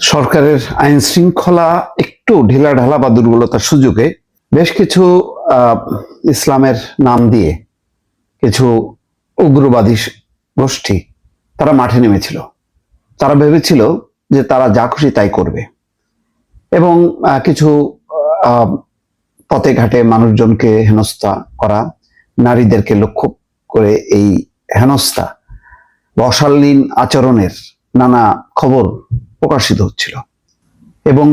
সরকারের আইন শৃঙ্খলা একটু ঢিলা ঢালা বা দুর্বলতার সুযোগে বেশ কিছু ইসলামের নাম দিয়ে কিছু উগ্রবাদী গোষ্ঠী তারা মাঠে নেমেছিল। তারা ভেবেছিল যে তারা যা খুশি তাই করবে। এবং কিছু পথে ঘাটে মানুষজনকে হেনস্থা করা, নারীদেরকে লক্ষ্য করে এই হেনস্থা অশালীন আচরণের নানা খবর প্রকাশিত হচ্ছিল। এবং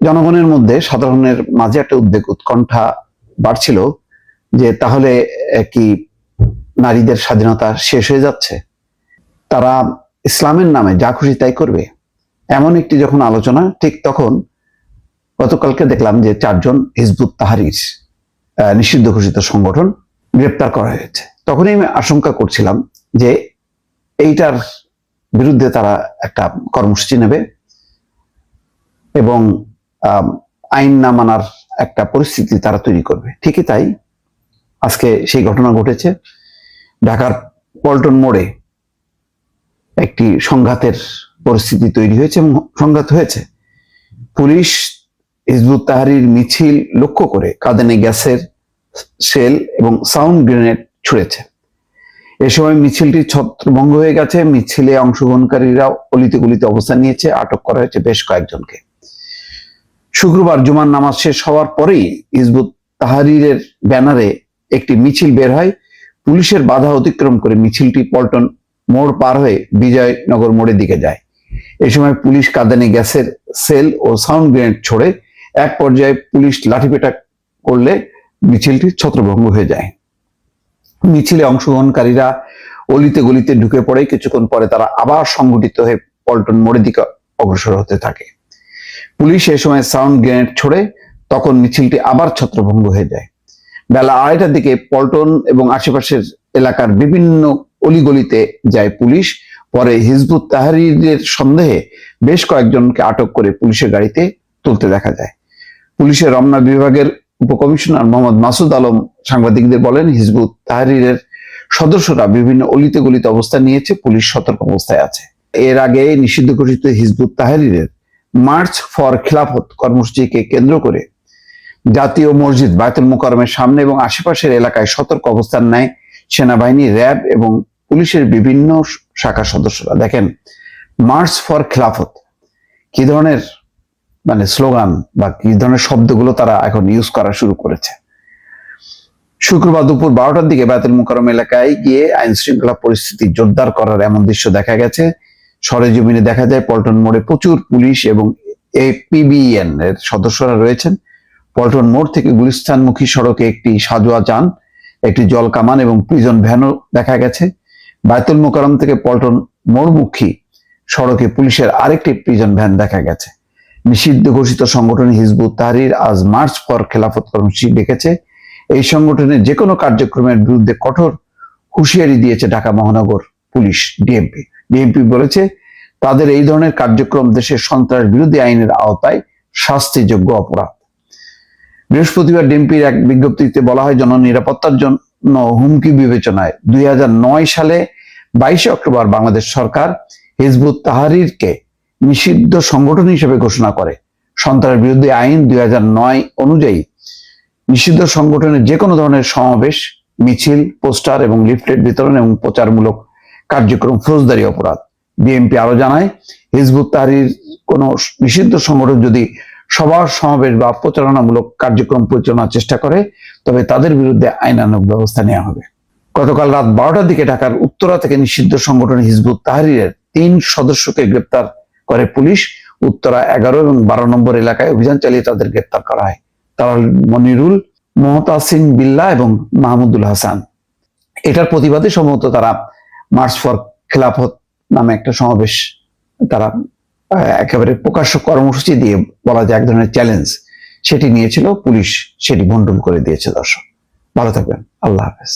জনগণের মধ্যে সাধারণের মাঝে একটা উদ্বেগ, উৎকণ্ঠা বাড়ছিল যে তাহলে কি নারীদের স্বাধীনতা শেষ হয়ে যাচ্ছে? তারা ইসলামের নামে যা খুশি তাই করবে। এমন একটি যখন আলোচনা, ঠিক তখন গতকালকে দেখলাম যে চারজন হিজবুত তাহারির নিষিদ্ধ ঘোষিত সংগঠন গ্রেপ্তার করা হয়েছে। তখনই আমি আশঙ্কা করছিলাম যে এইটার বিরুদ্ধে তারা একটা কর্মসূচি নেবে এবং আইন না মানার একটা পরিস্থিতি তারা তৈরি করবে। ঠিকই তাই। আজকে সেই ঘটনা ঘটেছে। ঢাকার পল্টন মোড়ে একটি সংঘাতের পরিস্থিতি তৈরি হয়েছে এবং সংঘাত হয়েছে। পুলিশ হিজবুত তাহারির মিছিল লক্ষ্য করে কাঁদানে গ্যাসের সেল এবং সাউন্ড গ্রেনেড ছুড়েছে। এ সময় মিছিলটি ছত্রভঙ্গ হয়ে গেছে। মিছিলে অংশগ্রহণকারীরা অলিতে গলিতে অবস্থান নিয়েছে, আটক করা হয়েছে বেশ কয়েকজনকে। শুক্রবার জুমার নামাজ শেষ হওয়ার পরেই হিজবুত তাহারিরের ব্যানারে একটি মিছিল বের হয়। পুলিশের বাধা অতিক্রম করে মিছিলটি পল্টন মোড় পার হয়ে বিজয়নগর মোড়ের দিকে যায়। এ সময় পুলিশ কাঁদানে গ্যাসের সেল ও সাউন্ড গ্রেনেড ছোড়ে। এক পর্যায়ে পুলিশ লাঠিপেটা করলে মিছিলটি ছত্রভঙ্গ হয়ে যায়। মিছিলে অংশগ্রহণকারীরা অলিতে গলিতে ঢুকে পড়ে। কিছুক্ষণ পরে তারা আবার সংগঠিত হয়ে পল্টন মোড়ের দিকে অগ্রসর হতে থাকে। পুলিশ এ সময় সাউন্ড গ্রেনেড ছোড়ে তখন মিছিলটি আবার ছত্রভঙ্গ হয়ে যায়। বেলা আড়াইটার দিকে পল্টন এবং আশেপাশের এলাকার বিভিন্ন অলিগলিতে যায় পুলিশ। পরে হিজবুত তাহারিরের সন্দেহে বেশ কয়েকজনকে আটক করে পুলিশের গাড়িতে তুলতে দেখা যায়। পুলিশের রমনা বিভাগের উপকমিশনার মোহাম্মদ মাসুদ আলম সাংবাদিকদের বলেন, হিজবুত তাহারিরের সদস্যরা বিভিন্ন অলিতে গলিতে অবস্থান নিয়েছে, পুলিশ সতর্ক অবস্থায় আছে। এর আগে নিষিদ্ধ ঘোষিত হিজবুত তাহারিরের মার্চ ফর খিলাফত কর্মসূচিকে কেন্দ্র করে জাতীয় মসজিদ বায়তুল মোকারমের সামনে এবং আশেপাশের এলাকায় সতর্ক অবস্থান নেয় সেনাবাহিনী, র্যাব এবং পুলিশের বিভিন্ন শাখার সদস্যরা। দেখেন, মার্চ ফর খিলাফত, কি ধরনের মানে স্লোগান বা কি ধরনের শব্দগুলো তারা এখন ইউজ করা শুরু করেছে। শুক্রবার দুপুর বারোটার দিকে বায়তুল মুকাররম এলাকায় গিয়ে আইন শৃঙ্খলা পরিস্থিতি জোরদার করার এমন দৃশ্য দেখা গেছে। সরেজমিনে দেখা যায় পল্টন মোড়ে প্রচুর পুলিশ এবং এপিবিএন এর সদস্যরা রয়েছেন। পল্টন মোড় থেকে গুলিস্তানমুখী সড়কে একটি সাজোয়া যান, একটি জল কামান এবং প্রিজন ভ্যানও দেখা গেছে। বায়তুল মোকাররম থেকে পল্টন মোড়মুখী সড়কে পুলিশের আরেকটি প্রিজন ভ্যান দেখা গেছে। নিষিদ্ধ ঘোষিত সংগঠন হিজবুত তাহরির আজ মার্চ পর খেলাফত কর্মসূচি ডেকেছে এই সংগঠনের যে কোনো কার্যক্রমের বিরুদ্ধে কঠোর হুঁশিয়ারি দিয়েছে ঢাকা মহানগর পুলিশ, ডিএমপি। ডিএমপি বলেছে, তাদের এই ধরনের কার্যক্রম দেশের সন্ত্রাস বিরোধী আইনের আওতায় শাস্তিযোগ্য অপরাধ। বৃহস্পতিবার ডিএমপির এক বিজ্ঞপ্তিতে বলা হয়, জননিরাপত্তার জন্য হুমকি বিবেচনায় দুই হাজার নয় সালে বাইশে অক্টোবর বাংলাদেশ সরকার হিজবুত তাহারিরকে নিষিদ্ধ সংগঠন হিসেবে ঘোষণা করে। সন্ত্রাস বিরোধী আইন দুই নয় অনুযায়ী নিষিদ্ধ সংগঠনের যে কোনো ধরনের সমাবেশ, মিছিল, পোস্টার এবং লিফলেট বিতরণ এবং প্রচারমূলক কার্যক্রম, ফৌজদারি অপরাধ। বিএনপি আরও জানায়, হিজবুত তাহরির কোন নিষিদ্ধ সংগঠন যদি সবার সমাবেশ বা প্রচারণামূলক কার্যক্রম পরিচালনার চেষ্টা করে, তবে তাদের বিরুদ্ধে আইনানুগ ব্যবস্থা নেওয়া হবে। গতকাল রাত বারোটার দিকে ঢাকার উত্তরা থেকে নিষিদ্ধ সংগঠন হিজবুত তাহরিরের তিন সদস্যকে গ্রেপ্তার করে পুলিশ উত্তরা এগারো এবং বারো নম্বর এলাকায় অভিযান চালিয়ে তাদের গ্রেপ্তার করা হয়। তারা মনিরুল মোহতাসিন বিল্লা এবং মাহমুদুল হাসান। এটার প্রতিবাদে সম্ভবত তারা মার্চ ফর খেলাফত নামে একটা সমাবেশ তারা একেবারে প্রকাশ্য কর্মসূচি দিয়ে বলা যায় এক ধরনের চ্যালেঞ্জ সেটি নিয়েছিল। পুলিশ সেটি ভণ্ডুল করে দিয়েছে দর্শক। ভালো থাকবেন। আল্লাহ হাফেজ।